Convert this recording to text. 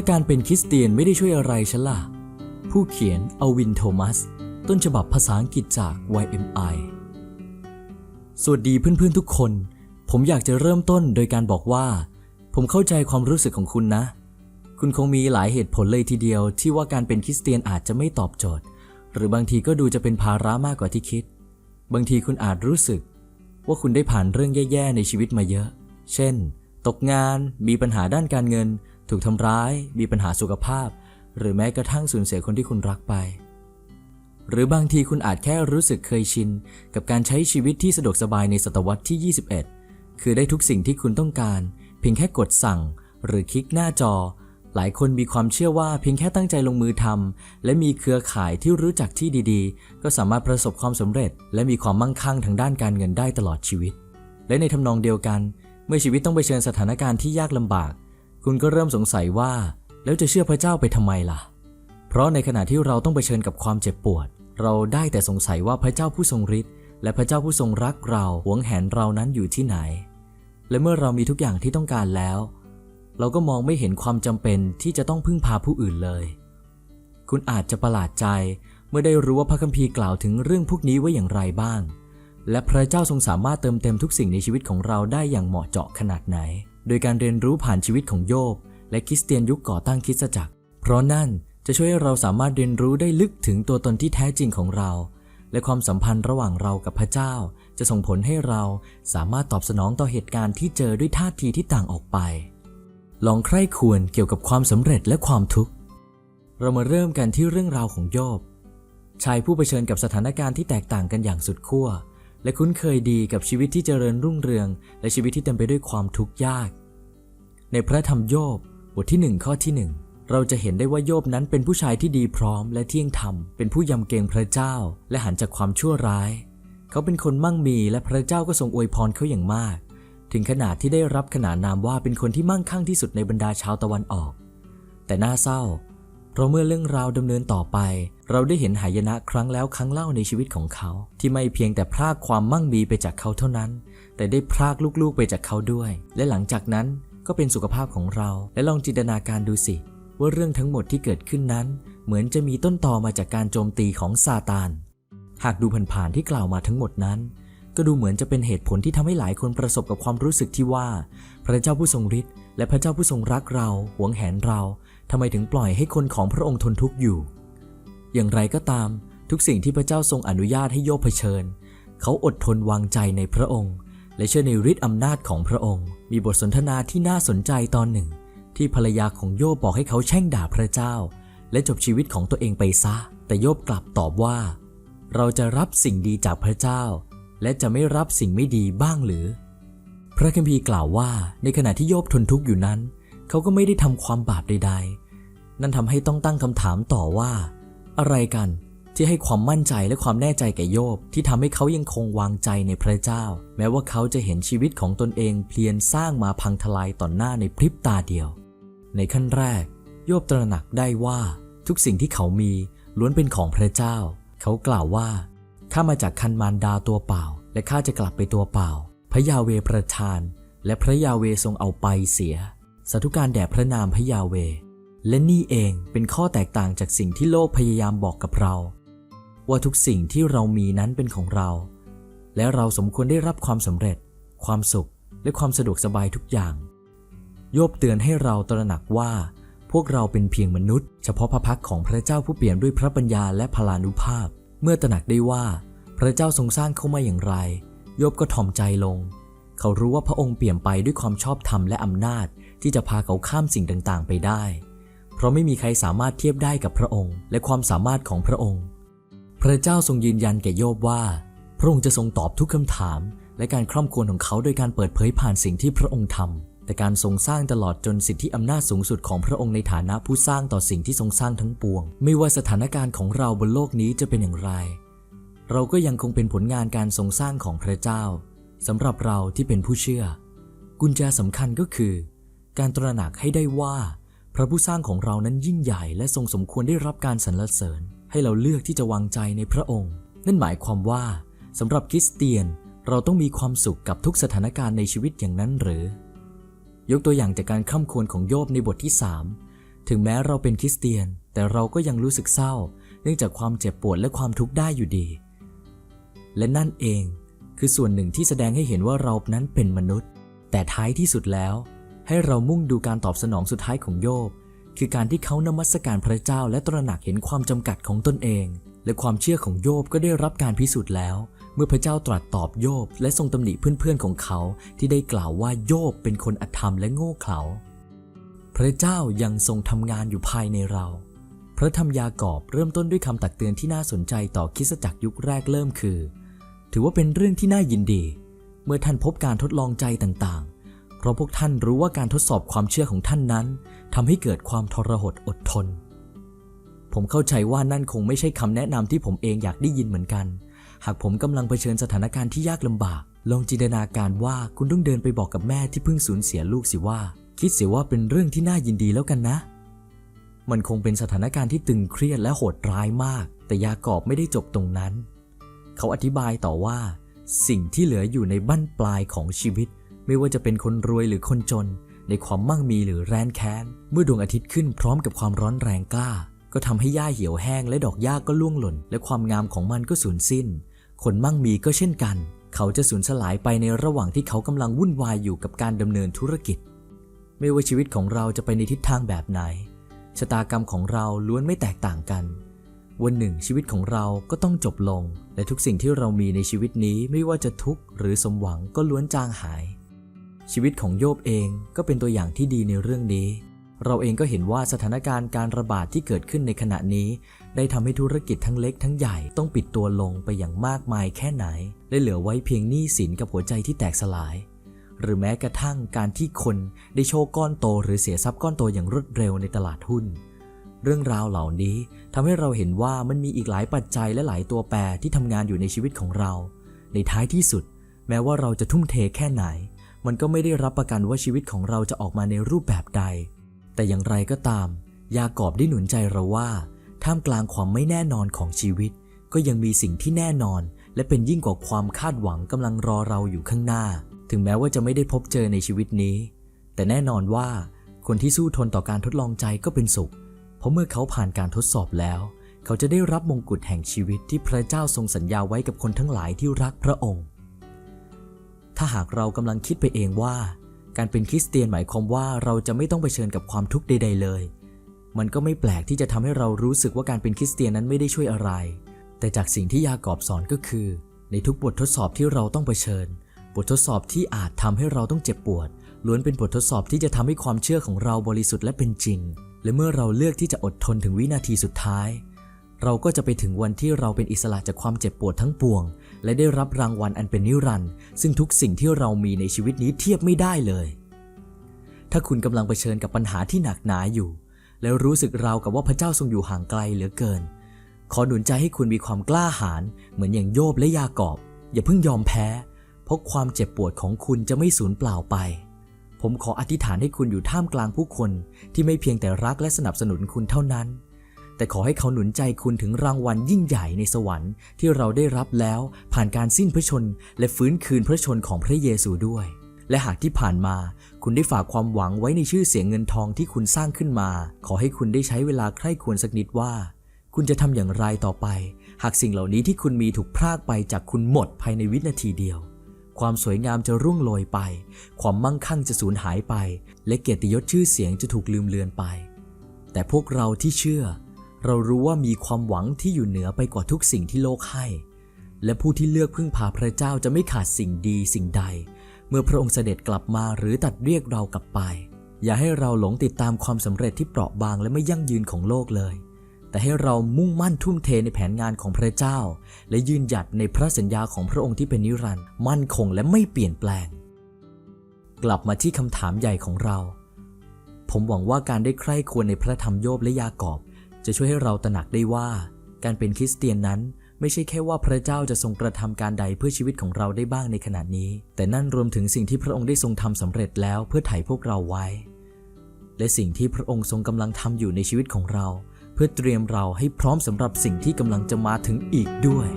าการเป็นคริสเตียนไม่ได้ช่วยอะไรฉันล่ะ ผู้เขียนอวินโทมัส ต้นฉบับภาษาอังกฤษจาก YMI สวัสดีเพื่อนๆทุกคน ผมอยากจะเริ่มต้นโดยการบอกว่า ผมเข้าใจความรู้สึกของคุณนะ คุณคงมีหลายเหตุผลเลยทีเดียวที่ว่าการเป็นคริสเตียนอาจจะไม่ตอบโจทย์ หรือบางทีก็ดูจะเป็นภาระมากกว่าที่คิด บางทีคุณอาจรู้สึก ว่าคุณได้ผ่านเรื่องแย่ๆในชีวิตมาเยอะ เช่น ตกงาน มีปัญหาด้านการเงิน ถูกทำร้าย มีปัญหาสุขภาพ หรือแม้กระทั่งสูญเสียคนที่คุณรักไป หรือบางทีคุณอาจแค่รู้สึกเคยชิน กับการใช้ชีวิตที่สะดวกสบายในศตวรรษที่ 21 คือได้ทุกสิ่งที่คุณต้องการ เพียงแค่กดสั่ง หรือคลิกหน้าจอ หลายคนมีความเชื่อว่าเพียงแค่ตั้งใจลงมือทำและมีเครือข่ายที่รู้จักที่ดีๆ ก็สามารถประสบความสำเร็จ และมีความมั่งคั่งทางด้านการเงินได้ตลอดชีวิต และในทำนองเดียวกัน เมื่อชีวิตต้องไปเชิญสถานการณ์ที่ยากลำบาก คุณก็เริ่มสงสัยว่า แล้วจะเชื่อพระเจ้าไปทำไมล่ะ เพราะในขณะที่เราต้องไปเชิญกับความเจ็บปวด เราได้แต่สงสัยว่าพระเจ้าผู้ทรงฤทธิ์และพระเจ้าผู้ทรงรักเราหวงแหนเรานั้นอยู่ที่ไหน และเมื่อเรามีทุกอย่างที่ต้องการแล้ว เราก็มองไม่เห็นความจำเป็นที่จะต้องพึ่งพาผู้อื่นเลย คุณอาจจะประหลาดใจเมื่อได้รู้ว่าพระคัมภีร์กล่าวถึงเรื่องพวกนี้ไว้อย่างไรบ้าง และพระเจ้าทรงสามารถเติมเต็มทุกสิ่งในชีวิตของเราได้อย่างเหมาะเจาะขนาดไหน โดยการเรียนรู้ผ่านชีวิตของโยบ และคริสเตียนยุคก่อตั้งคริสตจักร เพราะนั่นจะช่วยให้เราสามารถเรียนรู้ได้ลึกถึงตัวตนที่แท้จริงของเรา และความสัมพันธ์ระหว่างเรากับพระเจ้า จะส่งผลให้เราสามารถตอบสนองต่อเหตุการณ์ที่เจอด้วยท่าทีที่ต่างออกไป ลองใคร่ควรเกี่ยวกับความสำเร็จและความทุกข์ เรามาเริ่มกันที่เรื่องราวของโยบชายผู้เผชิญกับสถานการณ์ที่แตกต่างกันอย่างสุดขั้ว และคุ้นเคยดีกับชีวิตที่เจริญรุ่งเรือง และชีวิตที่เต็มไปด้วยความทุกข์ยาก ในพระธรรมโยบบทที่หนึ่งข้อที่หนึ่งเราจะเห็นได้ว่าโยบนั้นเป็นผู้ชายที่ดีพร้อมและเที่ยงธรรม เป็นผู้ยำเกรงพระเจ้า และหันจากความชั่วร้าย เขาเป็นคนมั่งมีและพระเจ้าก็ทรงอวยพรเขาอย่างมาก ถึงขนาดที่ได้รับขนานนามว่าเป็นคนที่มั่งคั่งที่สุดในบรรดาชาวตะวันออก แต่น่าเศร้า เพราะเมื่อเรื่องราวดำเนินต่อไป เราได้เห็นหายนะครั้งแล้วครั้งเล่าในชีวิตของเขา ที่ไม่เพียงแต่พรากความมั่งมีไปจากเขาเท่านั้น แต่ได้พรากลูกๆไปจากเขาด้วย และหลังจากนั้นก็เป็นสุขภาพของเรา และลองจินตนาการดูสิ ว่าเรื่องทั้งหมดที่เกิดขึ้นนั้น เหมือนจะมีต้นตอมาจากการโจมตีของซาตาน หากดูผ่านๆที่กล่าวมาทั้งหมดนั้น ก็ดูเหมือนจะเป็นเหตุผลที่ทำให้หลายคนประสบกับความรู้สึกที่ว่า พระเจ้าผู้ทรงฤทธิ์ และพระเจ้าผู้ทรงรักเราหวงแหนเราทำไมถึงปล่อยให้คนของพระองค์ทนทุกข์อยู่ อย่างไรก็ตาม ทุกสิ่งที่พระเจ้าทรงอนุญาตให้โยบเผชิญ เขาอดทนวางใจในพระองค์ และเชื่อในฤทธิ์อำนาจของพระองค์ มีบทสนทนาที่น่าสนใจตอนหนึ่ง ที่ภรรยาของโยบบอกให้เขาแช่งด่าพระเจ้า และจบชีวิตของตัวเองไปซะ แต่โยบกลับตอบว่า เราจะรับสิ่งดีจากพระเจ้า และจะไม่รับสิ่งไม่ดีบ้างหรือ พระคัมภีร์กล่าวว่าในขณะที่โยบทนทุกข์อยู่นั้น เขาก็ไม่ได้ทำความบาปใด ๆ นั่นทำให้ต้องตั้งคำถามต่อว่า อะไรกันที่ให้ความมั่นใจและความแน่ใจแก่โยบที่ทำให้เขายังคงวางใจในพระเจ้า แม้ว่าเขาจะเห็นชีวิตของตนเองเพลียนสร้างมาพังทลายต่อหน้าในพริบตาเดียว ในขั้นแรก โยบตระหนักได้ว่า ทุกสิ่งที่เขามีล้วนเป็นของพระเจ้า เขากล่าวว่าข้ามาจากคันมารดาตัวเปล่า และข้าจะกลับไปตัวเปล่า พระยาเวประทาน และพระยาเวทรงเอาไปเสีย สาธุการแด่พระนามพระยาเว และนี่เองเป็นข้อแตกต่างจากสิ่งที่โลกพยายามบอกกับเรา ว่าทุกสิ่งที่เรามีนั้นเป็นของเรา และเราสมควรได้รับความสำเร็จ ความสุข และความสะดวกสบายทุกอย่าง โยบเตือนให้เราตระหนักว่า พวกเราเป็นเพียงมนุษย์ เฉพาะพระพักของพระเจ้าผู้เปลี่ยนด้วยพระปัญญาและพลานุภาพ เมื่อตระหนักได้ว่า พระเจ้าทรงสร้างเข้ามาอย่างไร โยบก็ถ่อมใจลง เขารู้ว่าพระองค์เปลี่ยนไปด้วยความชอบธรรมและอำนาจที่จะพาเขาข้ามสิ่งต่างๆ ไปได้ เพราะไม่มีใครสามารถเทียบได้กับพระองค์ และความสามารถของพระองค์ พระเจ้าทรงยืนยันแก่โยบว่า พระองค์จะทรงตอบทุกคำถาม และการคร่ำครวญของเขาโดยการเปิดเผยผ่านสิ่งที่พระองค์ทำแต่การทรงสร้างตลอดจนสิทธิอำนาจสูงสุดของพระองค์ในฐานะผู้สร้างต่อสิ่งที่ทรงสร้างทั้งปวง ไม่ว่าสถานการณ์ของเราบนโลกนี้จะเป็นอย่างไร เราก็ยังคงเป็นผลงานการทรงสร้างของพระเจ้าสำหรับเราที่เป็นผู้เชื่อ กุญแจสำคัญก็คือ การตระหนักให้ได้ว่า พระผู้สร้างของเรานั้นยิ่งใหญ่และทรงสมควรได้รับการสรรเสริญ ให้เราเลือกที่จะวางใจในพระองค์ นั่นหมายความว่าสำหรับคริสเตียนเราต้องมีความสุขกับทุกสถานการณ์ในชีวิตอย่างนั้นหรือ ยกตัวอย่างจากการข้ามควรของโยบในบทที่ 3 ถึงแม้เราเป็นคริสเตียน แต่เราก็ยังรู้สึกเศร้า เนื่องจากความเจ็บปวดและความทุกข์ได้อยู่ดี และนั่นเองคือส่วนหนึ่งที่แสดงให้เห็นว่าเรานั้นเป็นมนุษย์ แต่ท้ายที่สุดแล้ว ให้เรามุ่งดูการตอบสนองสุดท้ายของโยบ คือการที่เขานมัสการพระเจ้าและตระหนักเห็นความจำกัดของตนเอง และความเชื่อของโยบก็ได้รับการพิสูจน์แล้ว เมื่อพระเจ้าตรัสตอบโยบ และทรงตำหนิเพื่อนๆของเขา ที่ได้กล่าวว่าโยบเป็นคนอธรรมและโง่เขลาพระเจ้ายังทรงทำงานอยู่ภายในเรา พระธรรมยากอบเริ่มต้นด้วยคำตักเตือนที่น่าสนใจต่อคิสตจักรยุคแรกเริ่มคือ ถือว่าเป็นเรื่องที่น่ายินดี เมื่อท่านพบการทดลองใจต่างๆ เพราะพวกท่านรู้ว่าการทดสอบความเชื่อของท่านนั้นทำให้เกิดความทรหดอดทน ผมเข้าใจว่านั่นคงไม่ใช่คำแนะนำที่ผมเองอยากได้ยินเหมือนกัน หากผมกำลังเผชิญสถานการณ์ที่ยากลำบาก ลองจินตนาการว่าคุณต้องเดินไปบอกกับแม่ที่เพิ่งสูญเสียลูกสิว่า คิดเสียว่าเป็นเรื่องที่น่ายินดีแล้วกันนะ มันคงเป็นสถานการณ์ที่ตึงเครียดและโหดร้ายมาก แต่ยากอบไม่ได้จบตรงนั้น เขาอธิบายต่อว่า สิ่งที่เหลืออยู่ในบั้นปลายของชีวิต ไม่ว่าจะเป็นคนรวยหรือคนจน ในความมั่งมีหรือแรนแค้น เมื่อดวงอาทิตย์ขึ้นพร้อมกับความร้อนแรงกล้า ก็ทำให้หญ้าเหี่ยวแห้งและดอกหญ้าก็ล่วงหล่น และความงามของมันก็สูญสิ้น คนมั่งมีก็เช่นกัน เขาจะสูญสลายไปในระหว่างที่เขากำลังวุ่นวายอยู่กับการดำเนินธุรกิจ ไม่ว่าชีวิตของเราจะไปในทิศทางแบบไหนชะตากรรมของเราล้วนไม่แตกต่างกัน วันหนึ่งชีวิตของเราก็ต้องจบลง และทุกสิ่งที่เรามีในชีวิตนี้ไม่ว่าจะทุกข์หรือสมหวังก็ล้วนจางหาย ชีวิตของโยบเองก็เป็นตัวอย่างที่ดีในเรื่องนี้ เราเองก็เห็นว่าสถานการณ์การระบาดที่เกิดขึ้นในขณะนี้ ได้ทำให้ธุรกิจทั้งเล็กทั้งใหญ่ต้องปิดตัวลงไปอย่างมากมายแค่ไหน และเหลือไว้เพียงหนี้สินกับหัวใจที่แตกสลายหรือแม้กระทั่งการที่คนได้โชคก้อนโตหรือเสียทรัพย์ก้อนโตอย่างรวดเร็วในตลาดหุ้น เรื่องราวเหล่านี้ทำให้เราเห็นว่ามันมีอีกหลายปัจจัยและหลายตัวแปรที่ทำงานอยู่ในชีวิตของเรา ในท้ายที่สุด แม้ว่าเราจะทุ่มเทแค่ไหน มันก็ไม่ได้รับประกันว่าชีวิตของเราจะออกมาในรูปแบบใด แต่อย่างไรก็ตาม ยากอบได้หนุนใจเราว่า ท่ามกลางความไม่แน่นอนของชีวิต ก็ยังมีสิ่งที่แน่นอน และเป็นยิ่งกว่าความคาดหวังกำลังรอเราอยู่ข้างหน้า ถึงแม้ว่าจะไม่ได้พบเจอในชีวิตนี้ แต่แน่นอนว่า คนที่สู้ทนต่อการทดลองใจก็เป็นสุข เพราะเมื่อเขาผ่านการทดสอบแล้ว เขาจะได้รับมงกุฎแห่งชีวิตที่พระเจ้าทรงสัญญาไว้กับคนทั้งหลายที่รักพระองค์ ถ้าหากเรากำลังคิดไปเองว่า การเป็นคริสเตียนหมายความว่าเราจะไม่ต้องเผชิญกับความทุกข์ใด ๆ เลย มันก็ไม่แปลกที่จะทำให้เรารู้สึกว่าการเป็นคริสเตียนนั้นไม่ได้ช่วยอะไร แต่จากสิ่งที่ยากอบสอนก็คือ ในทุกบททดสอบที่เราต้องเผชิญ บททดสอบที่อาจทำให้เราต้องเจ็บปวดล้วนเป็นบททดสอบที่จะทำให้ความเชื่อของเราบริสุทธิ์และเป็นจริง และเมื่อเราเลือกที่จะอดทนถึงวินาทีสุดท้าย เราก็จะไปถึงวันที่เราเป็นอิสระจากความเจ็บปวดทั้งปวง และได้รับรางวัลอันเป็นนิรันดร์ซึ่งทุกสิ่งที่เรามีในชีวิตนี้เทียบไม่ได้เลย ถ้าคุณกำลังเผชิญกับปัญหาที่หนักหนาอยู่ แล้วรู้สึกราวกับว่าพระเจ้าทรงอยู่ห่างไกลเหลือเกิน ขอหนุนใจให้คุณมีความกล้าหาญเหมือนอย่างโยบและยากอบ อย่าเพิ่งยอมแพ้ เพราะความเจ็บปวดของคุณจะไม่สูญเปล่าไป ผมขออธิษฐานให้คุณอยู่ท่ามกลางผู้คนที่ไม่เพียงแต่รักและสนับสนุนคุณเท่านั้น แต่ขอให้เขาหนุนใจคุณถึงรางวัลยิ่งใหญ่ในสวรรค์ที่เราได้รับแล้วผ่านการสิ้นพระชนและฟื้นคืนพระชนของพระเยซูด้วย และหากที่ผ่านมา คุณได้ฝากความหวังไว้ในชื่อเสียงเงินทองที่คุณสร้างขึ้นมา ขอให้คุณได้ใช้เวลาใคร่ควรสักนิดว่า คุณจะทำอย่างไรต่อไป หากสิ่งเหล่านี้ที่คุณมีถูกพรากไปจากคุณหมดภายในวินาทีเดียว ความสวยงามจะร่วงโรยไป ความมั่งคั่งจะสูญหายไป และเกียรติยศชื่อเสียงจะถูกลืมเลือนไป แต่พวกเราที่เชื่อ เรารู้ว่ามีความหวังที่อยู่เหนือไปกว่าทุกสิ่งที่โลกให้ และผู้ที่เลือกพึ่งพาพระเจ้าจะไม่ขาดสิ่งดีสิ่งใด เมื่อพระองค์เสด็จกลับมาหรือตัดเรียกเรากลับไป อย่าให้เราหลงติดตามความสำเร็จที่เปราะบางและไม่ยั่งยืนของโลกเลย แต่ให้เรามุ่งมั่นทุ่มเทในแผนงานของพระเจ้า และยืนหยัดในพระสัญญาของพระองค์ที่เป็นนิรันดร์มั่นคงและไม่เปลี่ยนแปลง กลับมาที่คำถามใหญ่ของเรา ผมหวังว่าการได้ใคร่ควรในพระธรรมโยบและยากอบ จะช่วยให้เราตระหนักได้ว่า การเป็นคริสเตียนนั้นไม่ใช่แค่ว่าพระเจ้าจะทรงกระทำการใดเพื่อชีวิตของเราได้บ้างในขณะนี้ แต่นั่นรวมถึงสิ่งที่พระองค์ได้ทรงทำสำเร็จแล้วเพื่อไถ่พวกเราไว้ และสิ่งที่พระองค์ทรงกำลังทำอยู่ในชีวิตของเรา พื่อเตรียมเราให้พร้อมสำหรับสิ่งที่กำลังจะมาถึงอีกด้วย